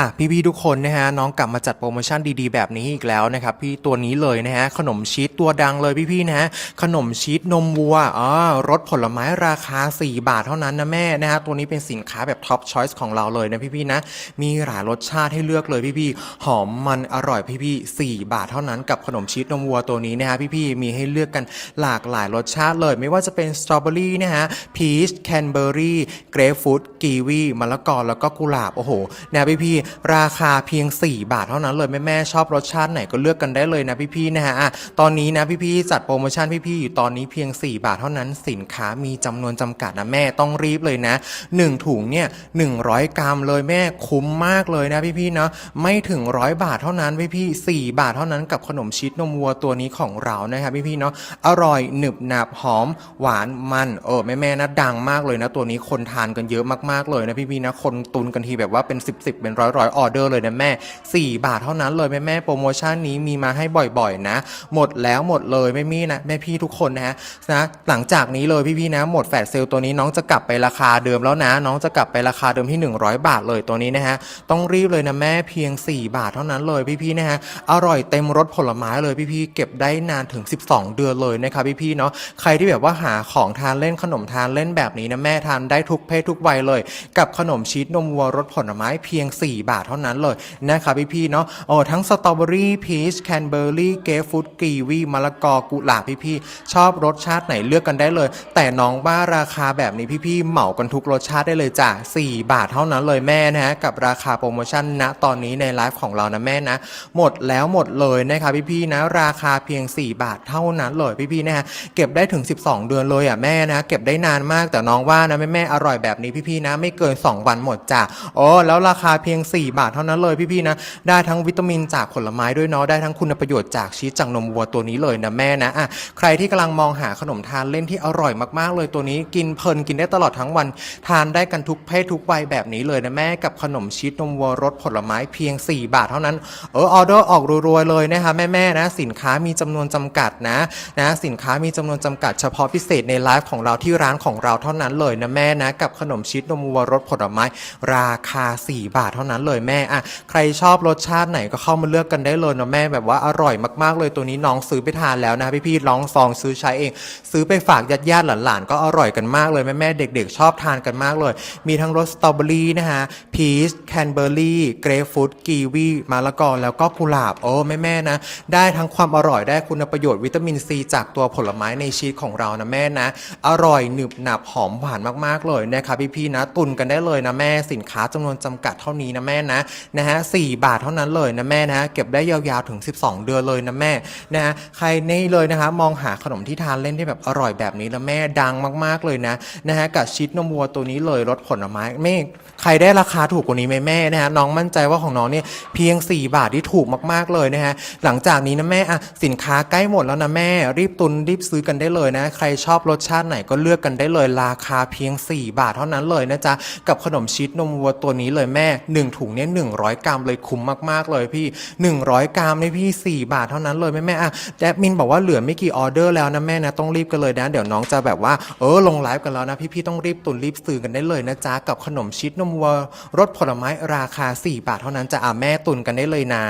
อะพี่ๆทุกคนนะฮะน้องกลับมาจัดโปรโมชั่นดีๆ แบบนี้อีกแล้วนะครับพี่ตัวนี้เลยนะฮะขนมชีสตัวดังเลยพี่ๆนะฮะขนมชีสนมวัวอ๋อรสผลไม้ราคา 4 บาทเท่านั้นนะแม่นะฮะตัวนี้เป็นสินค้าแบบท็อปช้อยส์ของเราเลยนะพี่ๆนะมีหลายรสชาติให้เลือกเลยพี่ๆหอมมันอร่อยพี่ๆ4บาทเท่านั้นกับขนมชีสนมวัวตัวนี้นะฮะพี่ๆมีให้เลือกกันหลากหลายรสชาติเลย ไม่ว่าจะเป็นสตรอเบอรี่นะฮะพีชแคนเบอรี่เกรฟฟรุตกีวีมะละกอแล้วก็กุหลาบโอ้โหนะพี่ๆราคาเพียง 4 บาทเท่านั้นเลยแม่ๆชอบรสชาติไหนก็เลือกกันได้เลยนะพี่ๆนะฮะตอนนี้นะพี่ๆจัดโปรโมชั่นพี่ๆอยู่ตอนนี้เพียง 4 บาทเท่านั้นสินค้ามีจำนวนจำกัดนะแม่ต้องรีบเลยนะ 1 ถุงเนี่ย100กรัมเลยแม่คุ้มมากเลยนะพี่ๆเนาะไม่ถึงร้อยบาทเท่านั้นพี่ๆ4บาทเท่านั้นกับขนมชีสนมวัวตัวนี้ของเรานะครับพี่ๆเนาะอร่อยหนึบหนับหอมหวานมันเออแม่ๆนะดังมากเลยนะ ตัวนี้คนทานกันเยอะมากๆเลยนะพี่ๆนะคนตุนกันทีแบบว่าเป็น 10 10เป็นร้อยร้อยออเดอร์เลยนะแม่ 4 บาทเท่านั้นเลยแม่แม่โปรโมชั่นนี้มีมาให้บ่อยๆนะ หมดแล้วหมดเลยไม่มีนะแม่พี่ทุกคนนะฮะนะหลังจากนี้เลยพี่ๆนะ หมดแฟดเซลตัวนี้น้องจะกลับไปราคาเดิมแล้วนะ น้องจะกลับไปราคาเดิมที่ 100 บาทเลยตัวนี้นะฮะต้องรีบเลยนะแม่เพียง 4 บาทเท่านั้นเลยพี่ๆนะฮะอร่อยเต็มรสผลไม้เลยพี่ๆเก็บได้นานถึง 12 เดือนเลยนะครับพี่ๆเนาะใครที่แบบว่าหาของทานเล่นขนมทานเล่นแบบนี้นะแม่ทานได้ทุกเพศทุกวัยเลย กับขนมชีสนมวัวรสผลไม้เพียง 4บาทเท่านั้นเลยนะครับพี่ๆเนาะโอ้ทั้งสตรอเบอรี่พีชแคนเบอร์รี่เกฟฟรุตกีวีมะละกอกุหลาบพี่ๆชอบรสชาติไหนเลือกกันได้เลย แต่น้องว่าราคาแบบนี้พี่ๆเหมากันทุกรสชาติได้เลยจ้ะ4 บาทเท่านั้นเลยแม่นะฮะกับราคาโปรโมชั่นณตอนนี้ในไลฟ์ของเรานะแม่นะ หมดแล้วหมดเลยนะครับพี่ๆนะ ราคาเพียง 4 บาทเท่านั้นเลยพี่ๆนะฮะเก็บได้ถึง 12 เดือนเลยอะแม่นะ เก็บได้นานมากแต่น้องว่านะแม่แม่ๆอร่อยแบบนี้พี่ๆนะ ไม่เกิน 2 วันหมดจ้ะโอ้แล้วราคาเพียง 4บาทเท่านั้นเลยพี่ๆนะ ได้ทั้งวิตามินจากผลไม้ด้วยเนาะ ได้ทั้งคุณประโยชน์จากชีสจากนมวัวตัวนี้เลยนะแม่นะอะใครที่กำลังมองหาขนมทานเล่นที่อร่อยมากๆเลยตัวนี้กินเพลินกินได้ตลอดทั้งวัน ทานได้กันทุกเพศทุกวัยแบบนี้เลยนะแม่กับขนมชีสนมวัวรสผลไม้เพียง 4 บาทเท่านั้น เออออเดอร์ออกรัวๆเลยนะคะแม่ๆนะสินค้ามีจำนวนจำกัดนะนะสินค้ามีจำนวนจำกัดเฉพาะพิเศษในไลฟ์ของเราที่ร้านของเราเท่านั้นเลยนะแม่นะกับขนมชีสนมวัวรสผลไม้ ราคา 4 บาทเท่านั้นเลยแม่อะใครชอบรสชาติไหนก็เข้ามาเลือกกันได้เลยนะแม่แบบว่าอร่อยมากๆเลยตัวนี้น้องซื้อไปทานแล้วนะพี่ๆลองซองซื้อใช้เอง ซื้อไปฝากญาติๆหลานๆก็อร่อยกันมากเลยแม่ๆเด็ก ๆ ชอบทานกันมากเลย มีทั้งรสสตรอเบอรี่นะฮะพีชแคนเบอร์รี่เกรฟฟรุตกีวีมะละกอแล้วก็กุหลาบโอ้แม่ๆนะได้ทั้งความอร่อยได้คุณประโยชน์วิตามินซีจากตัวผลไม้ในชีสของเรานะแม่นะ อร่อยหนึบหนับหอมหวานมากๆเลยนะครับพี่ๆนะตุนกันได้เลยนะแม่สินค้าจำนวนจำกัดเท่านี้นะแม่นะนะฮะสบาทเท่านั้นเลยนะแม่นะเก็บได้ยาวๆถึง 12 เดือนเลยนะแม่นะฮะใครนี่เลยนะคะมองหาขนมที่ทานเล่นที่แบบอร่อยแบบนี้นะแม่ดังมากๆเลยนะนะฮะกับชีสนมวัวตัวนี้เลยรสผลไม้ไม่ใครได้ราคาถูกกว่านี้ไหมแม่นะฮะน้องมั่นใจว่าของน้องเนี่ยเพียง 4 บาทที่ถูกมากๆเลยนะฮะหลังจากนี้นะแม่อะสินค้าใกล้หมดแล้วนะแม่ รีบตุนรีบซื้อกันได้เลยนะ ใครชอบรสชาติไหนก็เลือกกันได้เลยราคาเพียง 4 บาทเท่านั้นเลยนะจ๊ะกับขนมชีสนมวัวตัวนี้เลยแม่1ถุงเนี่ย100กรัมเลยคุ้มมากๆเลยพี่หนึ่งร้อยกรัมนี่พี่สี่บาทเท่านั้นเลยแม่แม่อะแดมินบอกว่าเหลือไม่กี่ออเดอร์แล้วนะแม่นะต้องรีบกันเลยนะ เดี๋ยวน้องจะแบบว่าเออลงไลฟ์กันแล้วนะพี่ๆต้องรีบตุนรีบซื้อกันได้เลยนะจ๊ะกับขนมชีสนมวัวรสผลไม้ราคา 4 บาทเท่านั้นจะอะแม่ตุนกันได้เลยนะ